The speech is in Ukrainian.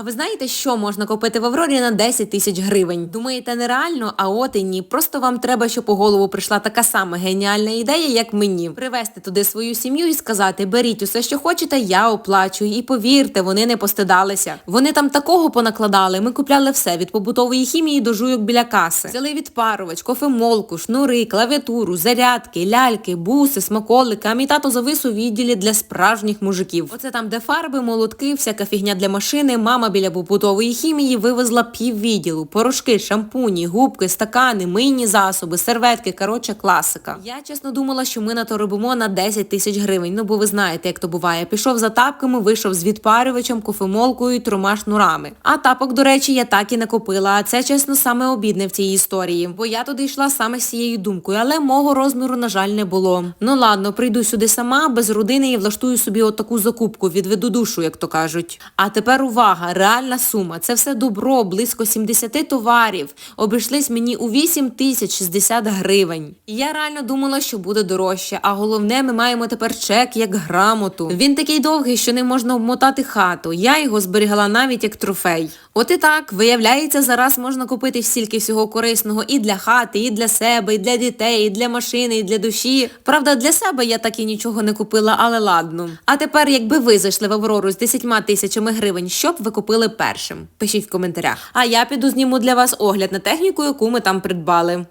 А ви знаєте, що можна купити в Аврорі на 10 тисяч гривень? Думаєте, нереально? А от і ні. Просто вам треба, щоб у голову прийшла така сама геніальна ідея, як мені. Привезти туди свою сім'ю і сказати: беріть усе, що хочете, я оплачую. І повірте, вони не постидалися. Вони там такого понакладали. Ми купляли все від побутової хімії до жуйок біля каси. Взяли відпарувач, кофемолку, шнури, клавіатуру, зарядки, ляльки, буси, смаколики. А мій тато завис у відділі для справжніх мужиків. Оце там, де фарби, молотки, всяка фігня для машини. Мама біля побутової хімії вивезла піввідділу, порошки, шампуні, губки, стакани, мийні засоби, серветки. Коротше, класика. Я чесно думала, що ми на то робимо на 10 тисяч гривень. Ну бо ви знаєте, як то буває. Пішов за тапками, вийшов з відпарювачем, кофемолкою і трьома шнурами. А тапок, до речі, я так і не купила. А це чесно саме обідне в цій історії. Бо я туди йшла саме з цією думкою, але мого розміру, на жаль, не було. Ну ладно, прийду сюди сама, без родини і влаштую собі отаку закупку, відведу душу, як то кажуть. А тепер увага, реальна сума. Це все добро, близько 70 товарів. Обійшлись мені у 8 тисяч 60 гривень. І я реально думала, що буде дорожче. А головне, ми маємо тепер чек як грамоту. Він такий довгий, що не можна обмотати хату. Я його зберігала навіть як трофей. От і так, виявляється, зараз можна купити стільки всього корисного і для хати, і для себе, і для дітей, і для машини, і для душі. Правда, для себе я так і нічого не купила, але ладно. А тепер, якби ви зайшли в Аврору з 10 тисячами гривень, що б ви купили першим? Пишіть в коментарях. А я піду зніму для вас огляд на техніку, яку ми там придбали.